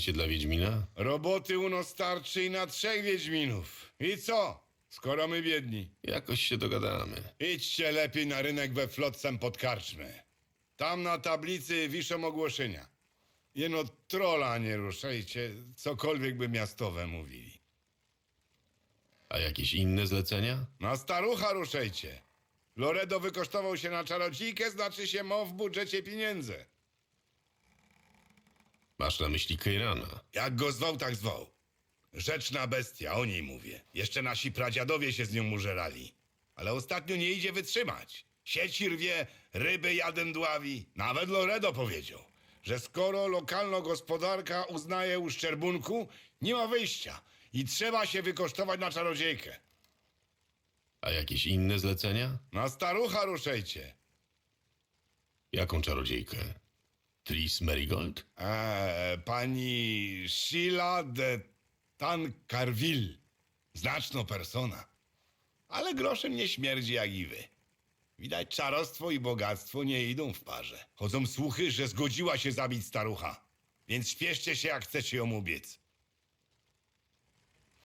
się dla Wiedźmina? Roboty uno starczy i na trzech Wiedźminów. I co? Skoro my biedni. Jakoś się dogadamy. Idźcie lepiej na rynek we Flotsam pod karczmę. Tam na tablicy wiszą ogłoszenia. Jeno trola nie ruszajcie, cokolwiek by miastowe mówili. A jakieś inne zlecenia? Na starucha ruszajcie. Loredo wykosztował się na czarodziejkę, znaczy się ma w budżecie pieniędzy. Masz na myśli Keirana. Jak go zwał, tak zwał. Rzeczna bestia, o niej mówię. Jeszcze nasi pradziadowie się z nią mużerali. Ale ostatnio nie idzie wytrzymać. Sieci rwie, ryby jadem dławi. Nawet Loredo powiedział, że skoro lokalna gospodarka uznaje uszczerbunku, nie ma wyjścia i trzeba się wykosztować na czarodziejkę. A jakieś inne zlecenia? Na starucha ruszajcie. Jaką czarodziejkę? Tris Marigold? Eee, pani Sheila de Tancarville. Znaczna persona. Ale groszem nie śmierdzi jak i wy. Widać, czarostwo i bogactwo nie idą w parze. Chodzą słuchy, że zgodziła się zabić starucha. Więc śpieszcie się, jak chcecie ją ubiec.